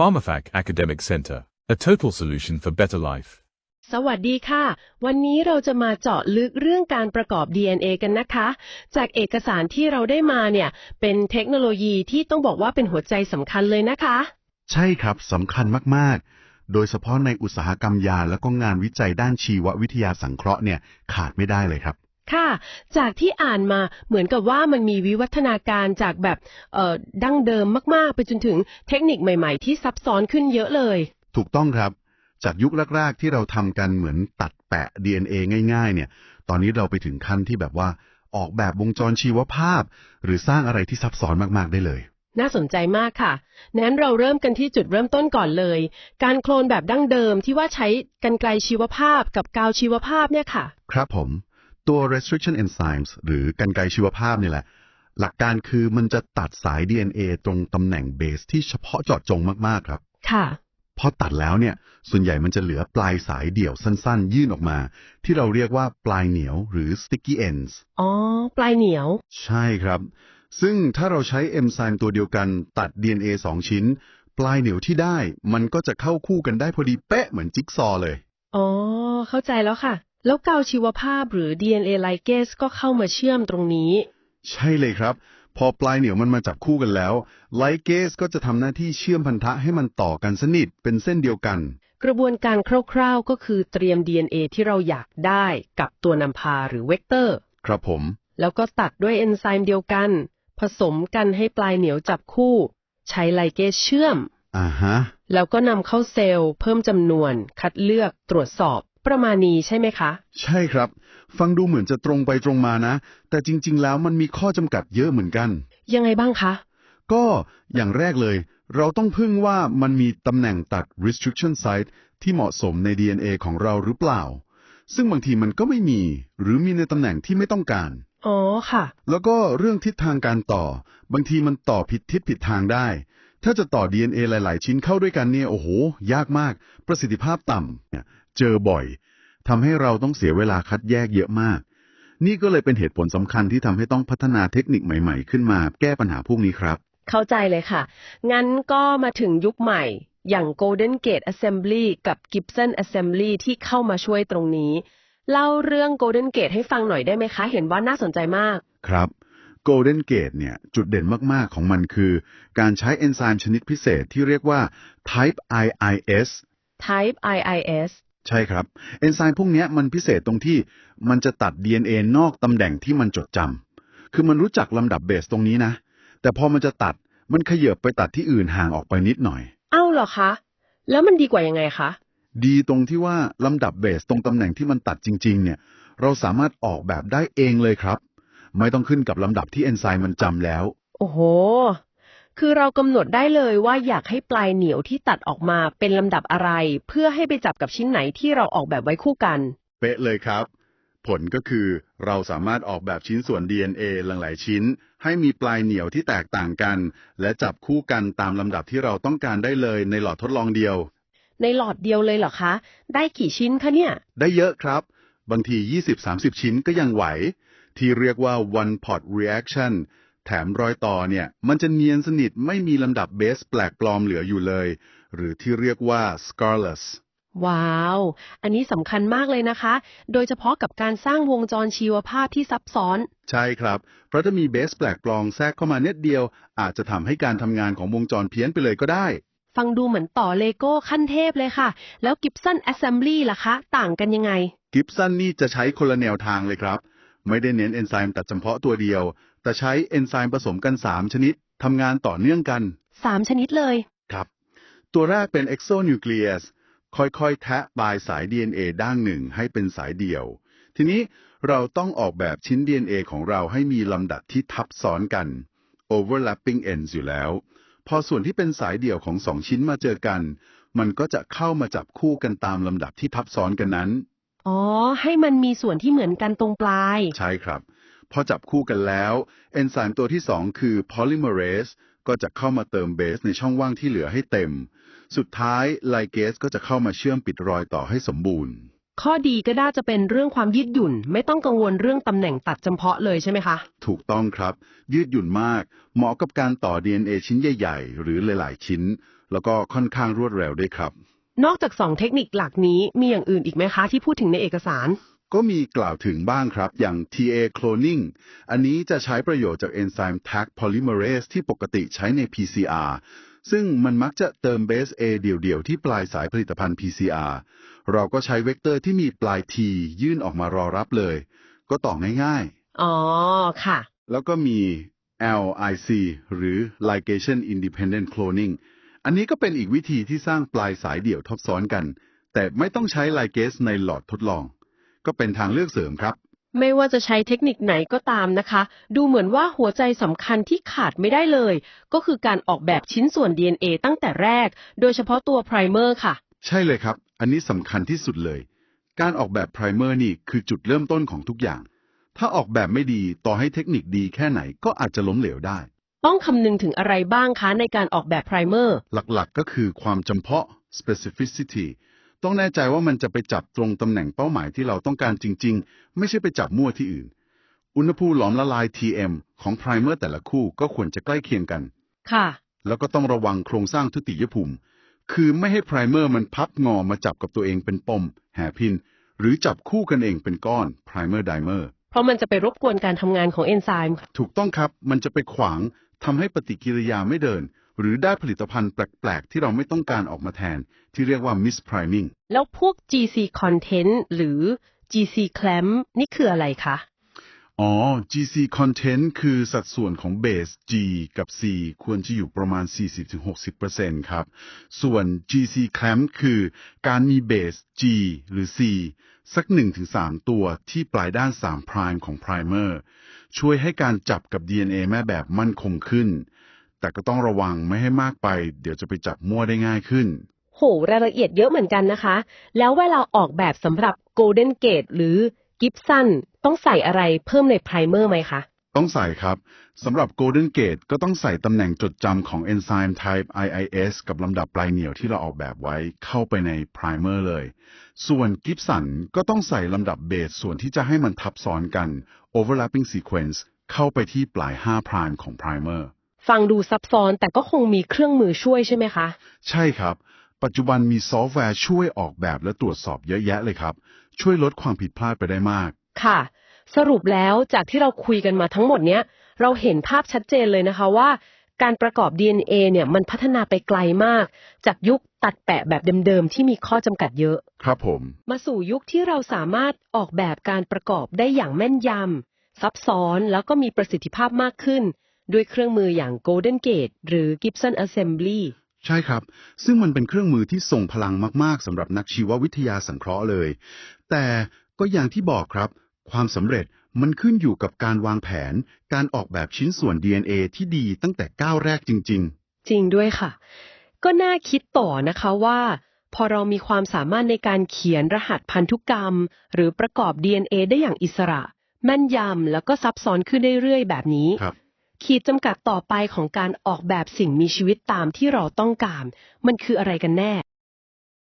PharmaFac Academic Center, a total solution for better life. สวัสดีค่ะ วันนี้เราจะมาเจาะลึกเรื่องการประกอบ DNA กันนะคะ จากเอกสารที่เราได้มาเนี่ย เป็นเทคโนโลยีที่ต้องบอกว่าเป็นหัวใจสำคัญเลยนะคะ ใช่ครับสำคัญมาก ๆ โดยเฉพาะในอุตสาหกรรมยาแล้วก็งานวิจัยด้านชีววิทยาสังเคราะห์เนี่ยขาดไม่ได้เลยครับ ค่ะ จากที่อ่านมาเหมือนกับว่ามันมีวิวัฒนาการจากแบบเอ่อดั้งเดิมมาก ๆ ไปจนถึงเทคนิคใหม่ ๆ ที่ซับซ้อนขึ้นเยอะเลย ถูกต้องครับ จากยุคแรกๆที่เราทำกันเหมือนตัดแปะ DNA ง่าย ๆ เนี่ย ตอนนี้เราไปถึงขั้นที่แบบว่าออกแบบวงจรชีวภาพ หรือสร้างอะไรที่ซับซ้อนมากๆได้เลยน่าสนใจมากค่ะ นั้นเราเริ่มกันที่จุดเริ่มต้นก่อนเลย การโคลนแบบดั้งเดิมที่ว่าใช้กันไกลชีวภาพกับกาวชีวภาพเนี่ยค่ะ ครับผม ตัว restriction enzymes หรือกันไกรชีวภาพนี่แหละ หลักการคือมันจะตัดสาย DNA ตรงตำแหน่งเบสที่เฉพาะเจาะจงมาก ๆ ครับ ค่ะ พอตัดแล้วเนี่ย ส่วนใหญ่มันจะเหลือปลายสายเดี่ยวสั้น ๆ ยื่นออกมา ที่เราเรียกว่าปลายเหนียวหรือ sticky ends อ๋อ ปลายเหนียว ใช่ครับ ซึ่งถ้าเราใช้เอนไซม์ตัวเดียวกันตัด DNA 2ชิ้น ปลายเหนียวที่ได้ มันก็จะเข้าคู่กันได้พอดีเป๊ะเหมือนจิ๊กซอว์เลย อ๋อ เข้าใจแล้วค่ะ แล้วกาวชีวภาพหรือ DNA ligase ก็เข้ามาเชื่อมตรงนี้ ใช่เลยครับ พอปลายเหนียวมันมาจับคู่กันแล้วไลเกสก็จะทำหน้าที่เชื่อมพันธะให้มันต่อกันสนิทเป็นเส้นเดียวกัน กระบวนการคร่าวๆก็คือเตรียม DNA ที่เราอยากได้กับตัวนำพาหรือเวกเตอร์ ครับผม แล้วก็ตัดด้วยเอนไซม์เดียวกัน ผสมกันให้ปลายเหนียวจับคู่ ใช้ไลเกสเชื่อมอ่าฮะแล้วก็นำเข้าเซลล์เพิ่มจำนวน คัดเลือกตรวจสอบ ประมาณนี้ใช่ไหมคะ ใช่ครับ ฟังดูเหมือนจะตรงไปตรงมานะ แต่จริง ๆ แล้วมันมีข้อจำกัดเยอะเหมือนกัน ยังไงบ้างคะ ก็อย่างแรกเลย เราต้องพึ่งว่ามันมีตำแหน่งตัด restriction site ที่เหมาะสมใน DNA ของเราหรือเปล่า ซึ่งบางทีมันก็ไม่มี หรือมีในตำแหน่งที่ไม่ต้องการ อ๋อค่ะ แล้วก็เรื่องทิศทางการต่อ บางทีมันต่อผิดทิศผิดทางได้ ถ้าจะต่อ DNA หลาย ๆ ชิ้นเข้าด้วยกันเนี่ยโอ้โห ยากมาก ประสิทธิภาพต่ำเนี่ย เจอบ่อยทำให้เราต้องเสียเวลาคัดแยกเยอะมาก นี่ก็เลยเป็นเหตุผลสำคัญที่ทำให้ต้องพัฒนาเทคนิคใหม่ๆ ขึ้นมาแก้ปัญหาพวกนี้ครับ เข้าใจเลยค่ะ งั้นก็มาถึงยุคใหม่ อย่าง Golden Gate Assembly กับ Gibson Assembly ที่เข้ามาช่วยตรงนี้ เล่าเรื่อง Golden Gate ให้ฟังหน่อยได้ไหมคะ เห็นว่าน่าสนใจมาก ครับ Golden Gate เนี่ย จุดเด่นมาก ๆ ของมันคือ การใช้เอนไซม์ชนิดพิเศษที่เรียกว่า Type IIS Type IIS ใช่ครับ เอนไซม์พวกเนี้ยมันพิเศษตรงที่มันจะตัด DNA นอกตำแหน่งที่มันจดจำคือมันรู้จักลำดับเบสตรงนี้นะ แต่พอมันจะตัดมันขยับไปตัดที่อื่นห่างออกไปนิดหน่อย เอ้าเหรอคะ แล้วมันดีกว่ายังไงคะ ดีตรงที่ว่าลำดับเบสตรงตำแหน่งที่มันตัดจริง ๆ เนี่ย เราสามารถออกแบบได้เองเลยครับ ไม่ต้องขึ้นกับลำดับที่เอนไซม์มันจำแล้ว โอ้โห คือเรากำหนดได้เลยว่าอยากให้ปลายเหนียวที่ตัดออกมาเป็นลำดับอะไร เพื่อให้ไปจับกับชิ้นไหนที่เราออกแบบไว้คู่กัน เป๊ะเลยครับ ผลก็คือเราสามารถออกแบบชิ้นส่วน DNA หลายๆชิ้น ให้มีปลายเหนียวที่แตกต่างกัน และจับคู่กันตามลำดับที่เราต้องการได้เลยในหลอดทดลองเดียว ในหลอดเดียวเลยเหรอคะ ได้กี่ชิ้นคะเนี่ย ได้เยอะครับ บางที 20-30 ชิ้นก็ยังไหว ที่เรียกว่า one pot reaction แถมรอยต่อเนี่ย มันจะเนียนสนิทไม่มีลำดับเบสแปลกปลอมเหลืออยู่เลย หรือที่เรียกว่า scarless ว้าว อันนี้สำคัญมากเลยนะคะ โดยเฉพาะกับการสร้างวงจรชีวภาพที่ซับซ้อน ใช่ครับ เพราะถ้ามีเบสแปลกปลอมแทรกเข้ามาเน็ตเดียว อาจจะทำให้การทำงานของวงจรเพี้ยนไปเลยก็ได้ ฟังดูเหมือนต่อเลโก้ขั้นเทพเลยค่ะ แล้ว Gibson Assembly ล่ะคะ ต่างกันยังไง กิฟสันนี่จะใช้คนละแนวทางเลยครับ ไม่ได้เน้นเอนไซม์ตัดเฉพาะตัวเดียว แต่ใช้เอนไซม์ผสมกัน 3 ชนิดทำงานต่อเนื่องกัน 3 ชนิดเลย ครับ ตัวแรกเป็น exonuclease ค่อยๆ แทะปลายสาย DNA ด้านหนึ่งให้เป็นสายเดี่ยว ทีนี้เราต้องออกแบบชิ้น DNA ของเราให้มีลำดับที่ทับซ้อนกัน overlapping ends อยู่แล้ว พอส่วนที่เป็นสายเดี่ยวของสองชิ้นมาเจอกัน มันก็จะเข้ามาจับคู่กันตามลำดับที่ทับซ้อนกันนั้น อ๋อ ให้มันมีส่วนที่เหมือนกันตรงปลาย ใช่ครับ พอจับคู่กันแล้ว เอนไซม์ตัวที่สองคือ polymerase ก็จะเข้ามาเติมเบสในช่องว่างที่เหลือให้เต็ม สุดท้ายไลเกสก็จะเข้ามาเชื่อมปิดรอยต่อให้สมบูรณ์ ข้อดีก็น่าจะเป็นเรื่องความยืดหยุ่น ไม่ต้องกังวลเรื่องตำแหน่งตัดจำเพาะเลยใช่ไหมคะ ถูกต้องครับ ยืดหยุ่นมาก เหมาะกับการต่อ DNA ชิ้นใหญ่ ๆ หรือหลาย ๆ ชิ้น แล้วก็ค่อนข้างรวดเร็วด้วยครับ นอกจากสองเทคนิคหลักนี้มีอย่างอื่นอีกไหมคะที่พูดถึงในเอกสาร ก็มีกล่าวถึงบ้างครับอย่าง TA cloning อันนี้จะใช้ประโยชน์จากเอนไซม์ Tag polymerase ที่ปกติใช้ใน PCR ซึ่งมันมักจะเติมเบส A เดี่ยวๆ ที่ปลายสายผลิตภัณฑ์ PCR เราก็ใช้เวกเตอร์ที่มีปลาย T ยื่นออกมารอรับเลย ก็ต่อง่ายอ๋อ ค่ะๆแล้วก็มี LIC หรือ ligation independent cloning อันนี้ก็เป็นอีกวิธีที่สร้างปลายสายเดี่ยวทับซ้อนกัน แต่ไม่ต้องใช้ ligase ในหลอดทดลอง ก็เป็นทางเลือกเสริมครับ ไม่ว่าจะใช้เทคนิคไหนก็ตามนะคะ ดูเหมือนว่าหัวใจสำคัญที่ขาดไม่ได้เลย ก็คือการออกแบบชิ้นส่วน DNA ตั้งแต่แรก โดยเฉพาะตัวไพรเมอร์ค่ะ ใช่เลยครับ อันนี้สำคัญที่สุดเลย การออกแบบไพรเมอร์นี่คือจุดเริ่มต้นของทุกอย่าง ถ้าออกแบบไม่ดีต่อให้เทคนิคดีแค่ไหนก็อาจจะล้มเหลวได้ ต้องคำนึงถึงอะไรบ้างคะในการออกแบบไพรเมอร์ หลักๆก็คือความจำเพาะ specificity ต้องแน่ใจว่ามันจะไปจับตรงตำแหน่งเป้าหมายที่เราต้องการจริง ๆ ไม่ใช่ไปจับมั่วที่อื่น อุณหภูมิหลอมละลาย TM ของไพรเมอร์แต่ละคู่ก็ควรจะใกล้เคียงกัน ค่ะ แล้วก็ต้องระวังโครงสร้างทุติยภูมิ คือไม่ให้ไพรเมอร์มันพับงอมาจับกับตัวเองเป็นปม แห่พิน หรือจับคู่กันเองเป็นก้อนไพรเมอร์ไดเมอร์เพราะมันจะไปรบกวนการทำงานของเอนไซม์ค่ะถูกต้องครับ มันจะไปขวางทำให้ปฏิกิริยาไม่เดิน หรือได้ผลิตภัณฑ์แปลก ๆ ที่เราไม่ต้องการออกมาแทน ที่เรียกว่า mispriming แล้วพวก GC content หรือ GC clamp นี่คืออะไรคะ อ๋อ GC content คือสัดส่วนของเบส G กับ C ควรจะอยู่ประมาณ 40-60%ครับ ส่วน GC clamp คือการมีเบส G หรือ C สัก 1-3 ตัวที่ปลายด้าน 3 prime ของ primer ช่วยให้การจับกับ DNA แม่แบบมั่นคงขึ้น แต่ก็ต้องระวังไม่ให้มากไป เดี๋ยวจะไปจับมั่วได้ง่ายขึ้น โห รายละเอียดเยอะเหมือนกันนะคะ แล้วเวลาออกแบบสำหรับ Golden Gate หรือ Gibson ต้องใส่อะไรเพิ่มในไพรเมอร์ไหมคะ ต้องใส่ครับสำหรับ Golden Gate ก็ต้องใส่ตำแหน่งจดจำของ Enzyme Type IIS กับลำดับปลายเหนี่ยวที่เราออกแบบไว้เข้าไปใน Primer เลย ส่วน Gibson ก็ต้องใส่ลำดับเบสส่วนที่จะให้มันทับซ้อนกัน Overlapping Sequence เข้าไปที่ปลาย 5 Prime ของ Primer ฟังดูซับซ้อนแต่ก็คงมีเครื่องมือช่วยใช่ไหมคะ ใช่ครับ ปัจจุบันมีซอฟต์แวร์ช่วยออกแบบและตรวจสอบเยอะแยะเลยครับ ช่วยลดความผิดพลาดไปได้มาก ค่ะ สรุปแล้วจากที่เราคุยกันมาทั้งหมดเนี้ยเราเห็นภาพชัดเจนเลยนะคะว่า การประกอบ DNA เนี่ยมันพัฒนาไปไกลมาก จากยุคตัดแปะแบบเดิมๆที่มีข้อจำกัดเยอะ ครับผม มาสู่ยุคที่เราสามารถออกแบบการประกอบได้อย่างแม่นยำซับซ้อนแล้วก็มีประสิทธิภาพมากขึ้น ด้วยเครื่องมืออย่าง Golden Gate หรือ Gibson Assembly ใช่ครับ ซึ่งมันเป็นเครื่องมือที่ทรงพลังมาก ๆสำหรับนักชีววิทยาสังเคราะห์เลย แต่ก็อย่างที่บอกครับ ความสำเร็จมันขึ้นอยู่กับการวางแผน การออกแบบชิ้นส่วน DNA ที่ดีตั้งแต่ก้าวแรกจริงจริงด้วยค่ะ ก็น่าคิดต่อนะคะว่า พอเรามีความสามารถในการเขียนรหัสพันธุกรรม หรือประกอบ DNA ได้อย่างอิสระ แม่นยำแล้วก็ซับซ้อนขึ้นเรื่อยๆแบบนี้ๆครับ ขีดจำกัดต่อไปของการออกแบบสิ่งมีชีวิตตามที่เราต้องการ มันคืออะไรกันแน่